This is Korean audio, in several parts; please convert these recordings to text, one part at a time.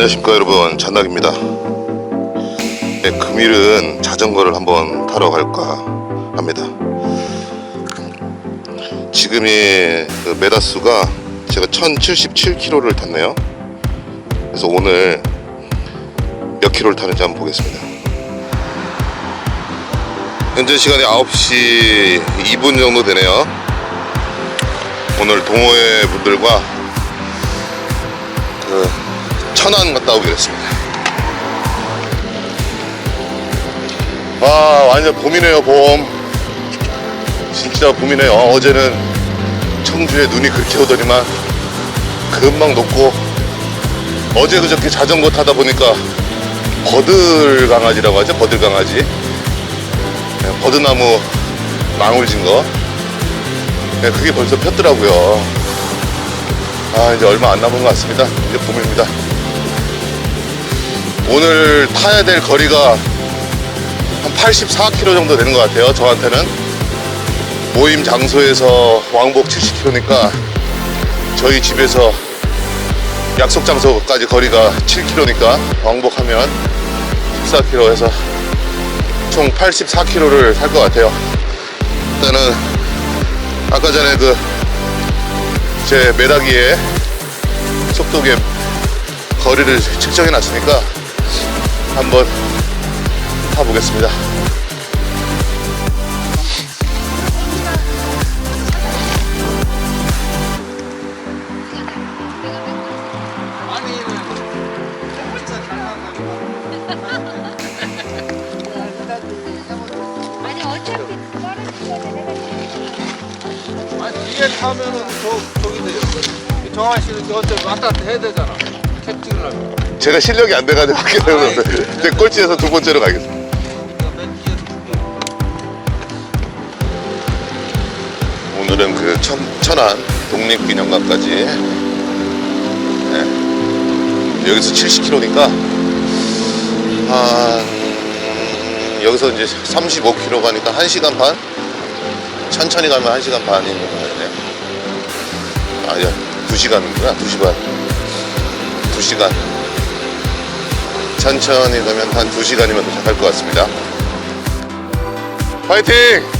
안녕하십니까 여러분. 잔낙입니다. 네, 금일은 자전거를 한번 타러 갈까 합니다. 지금이 그 메다수가 제가 1077km를 탔네요. 그래서 오늘 몇 킬로를 타는지 한번 보겠습니다. 현재 시간이 9시 2분 정도 되네요. 오늘 동호회 분들과 그 천안 갔다 오기로 했습니다. 아 완전 봄이네요 봄. 진짜 봄이네요. 어제는 청주에 눈이 그렇게 오더니만 금방 녹고 어제 그저께 자전거 타다 보니까 버들 강아지라고 하죠 버들 강아지 네, 버드나무 망울진 거 네, 그게 벌써 폈더라고요. 아 이제 얼마 안 남은 것 같습니다. 이제 봄입니다. 오늘 타야 될 거리가 한 84km 정도 되는 것 같아요. 저한테는 모임 장소에서 왕복 70km니까 저희 집에서 약속 장소까지 거리가 7km니까 왕복하면 14km 해서 총 84km를 탈 것 같아요. 일단은 아까 전에 그 제 메다기의 속도계 거리를 측정해 놨으니까 한번 타보겠습니다. 아니 어차피 떨어지면 내가 아니 뒤에 타면은 저 저기 돼요. 정한 씨는 저한테 왔다 갔다 해야 되잖아. 캡 찍으려면. 제가 실력이 안 돼가지고 하게 되는데 제 꼴찌에서 두 번째로 가겠습니다. 오늘은 그 천, 천안 독립기념관까지 네. 여기서 70km니까 한 여기서 이제 35km 가니까 1시간 반? 천천히 가면 1시간 반인 것 같네요 아니야 2시간이구나 2시 반 2시간 천천히 가면 한 2시간이면 도착할 것 같습니다 파이팅!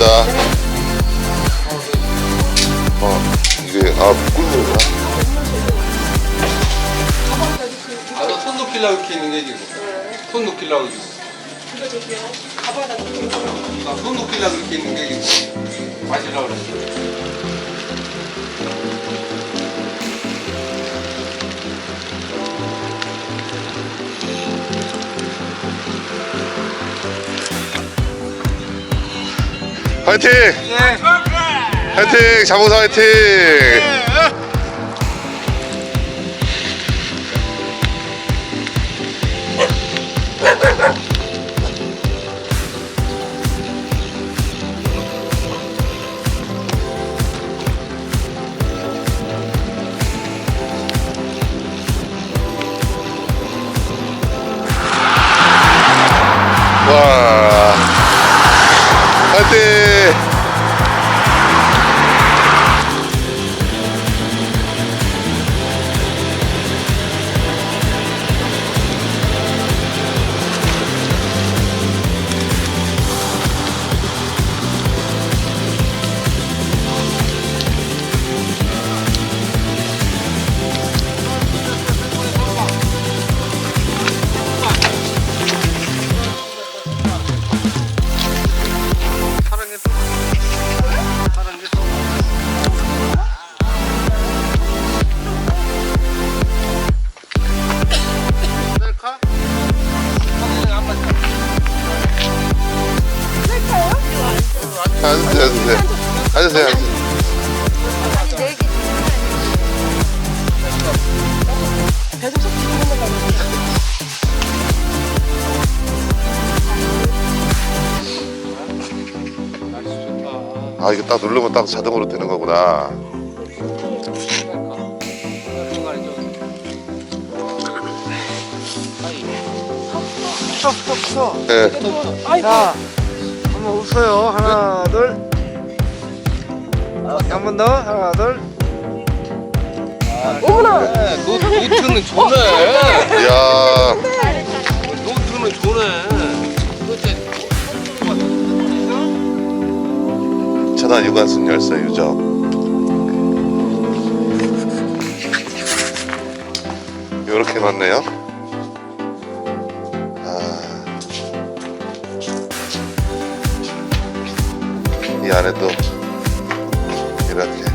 잘 먹겠습니다. 어, 이게, 아, 꿀물이구나. 나도 손 놓기려고 이렇게 있는 게 지금. 손 놓기려고 지금. 나손 놓기려고 이렇게 있는 게 지금. 마시려고 그래. 화이팅! 예. 화이팅! 자봉사 화이팅! 아 이거 딱 누르면 딱 자동으로 되는 거구나. 스톱 스톱. 네. 자, 한번 웃어요. 하나, 둘. 한 번 더. 하나, 둘. 노, 노트는 좋네. 이야 천안 유관순 열쇠 유적. 이렇게 맞네요. 아. 이 안에 또 이렇게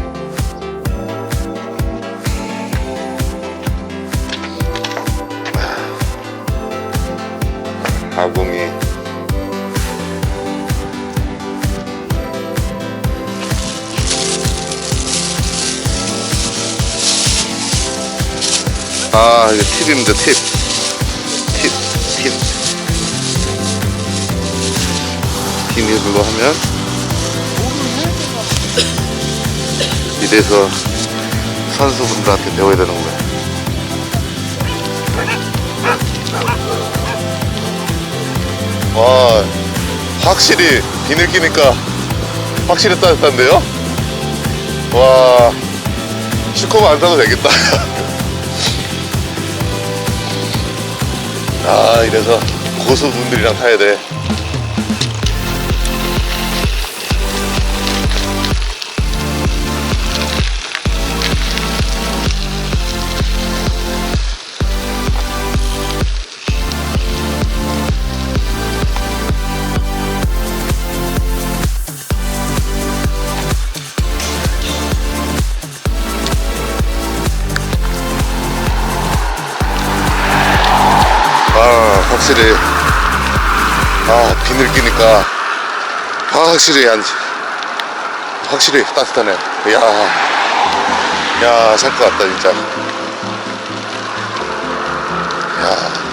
아 이게 팁입니다 팁. 팁, 팁. 비닐로 하면 이래서 선수분들한테 배워야 되는 거예요. 와 확실히 비닐 끼니까 확실히 따뜻한데요? 와 슈커만 안 사도 되겠다. 아 이래서 고수분들이랑 타야 돼. 확실히 아 비늘 끼니까 확실히 안 확실히 따뜻하네. 야야 살 것 같다 진짜. 야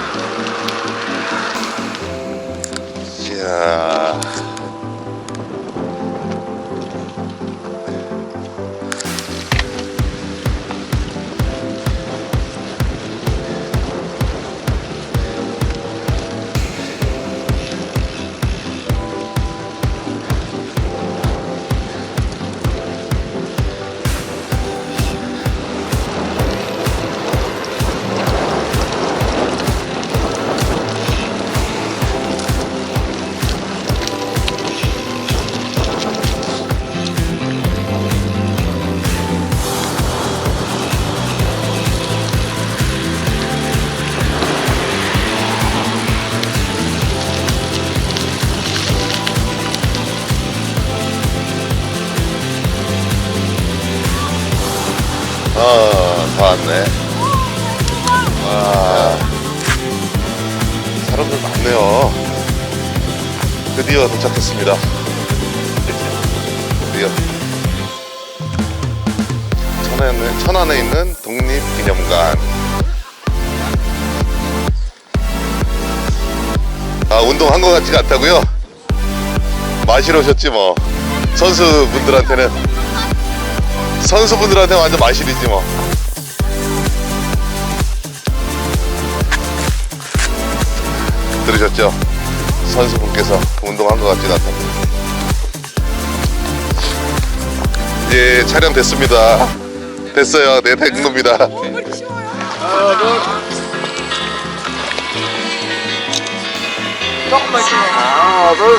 드디어 도착했습니다. 드디어. 천안에, 천안에 있는 독립기념관. 아, 운동한 것 같지가 않다고요? 마시러 오셨지 뭐. 선수분들한테는 선수분들한테 완전 마실이지 뭐. 들으셨죠? 선수분께서 운동한 것 같지가 않다고. 이제 촬영 됐습니다. 됐어요. 네, 된 겁니다. 조금만 있으면. 하나, 둘.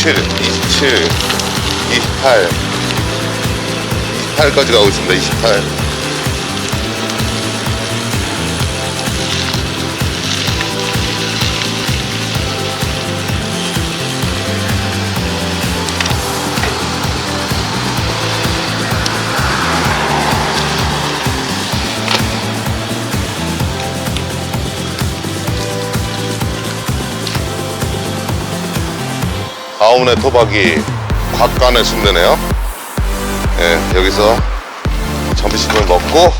27, 27, 28, 28까지 가고 있습니다. 28. 가운의 토박이 곽간의 순대네요. 예, 여기서 점심을 먹고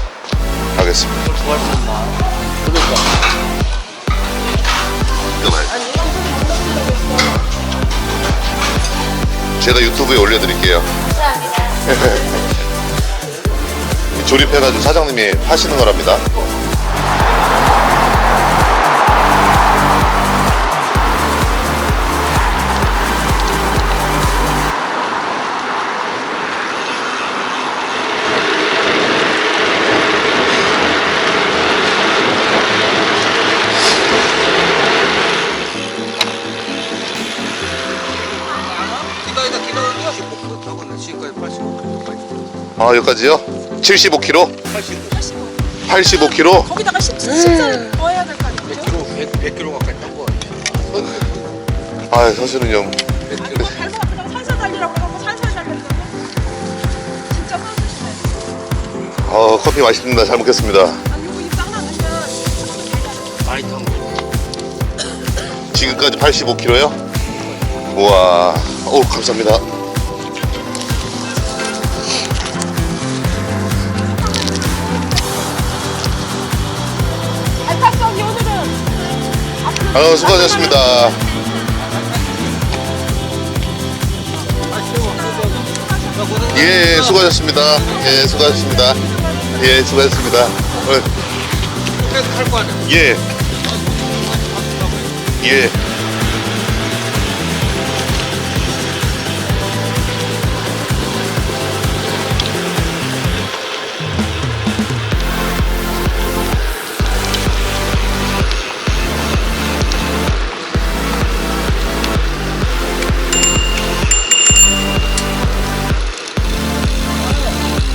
가겠습니다. 그러니까. 제가 유튜브에 올려드릴게요. 조립해가지고 사장님이 하시는 거랍니다. 아, 여기까지요? 75kg? 85 85kg? 거기다가 식- 식사를 더 해야 될 거 아니에요? 100kg 100, 100kg 가까이 탄거 같아 아, 사실은 좀 100kg 밟아 그냥 살살 달리라고 하고 살살 달리라고 진짜 화나시네 어, 커피 맛있습니다. 잘 먹겠습니다. 아니 이거 입장 나가면 많이 탄 거 지금까지 85kg요? 우와, 오, 감사합니다. 아, 수고하셨습니다. 예, 예, 수고하셨습니다. 예, 수고하셨습니다. 예, 수고하셨습니다. 어, 아니야 예, 예.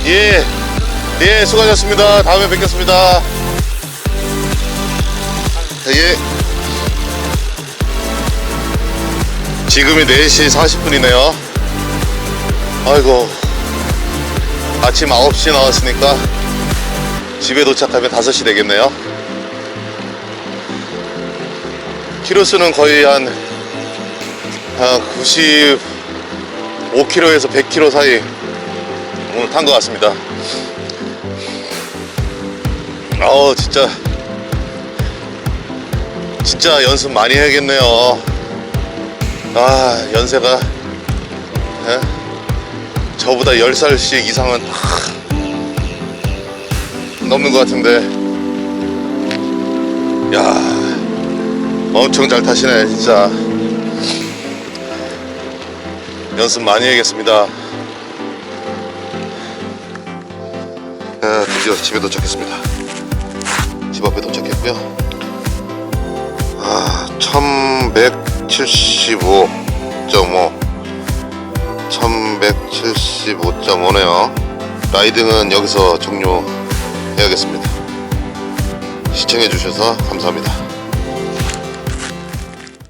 예, 예, 수고하셨습니다. 다음에 뵙겠습니다. 예. 지금이 4시 40분이네요. 아이고. 아침 9시에 나왔으니까 집에 도착하면 5시 되겠네요. 키로수는 거의 한 95km에서 100km 사이 오늘 탄 것 같습니다. 어 진짜 진짜 연습 많이 해야겠네요. 아 연세가 예? 저보다 10살씩 이상은 하, 넘는 것 같은데 야 엄청 잘 타시네 진짜 연습 많이 해야겠습니다. 드디어 집에 도착했습니다. 집 앞에 도착했고요. 아, 1175.5 1175.5네요. 라이딩은 여기서 종료해야겠습니다. 시청해주셔서 감사합니다.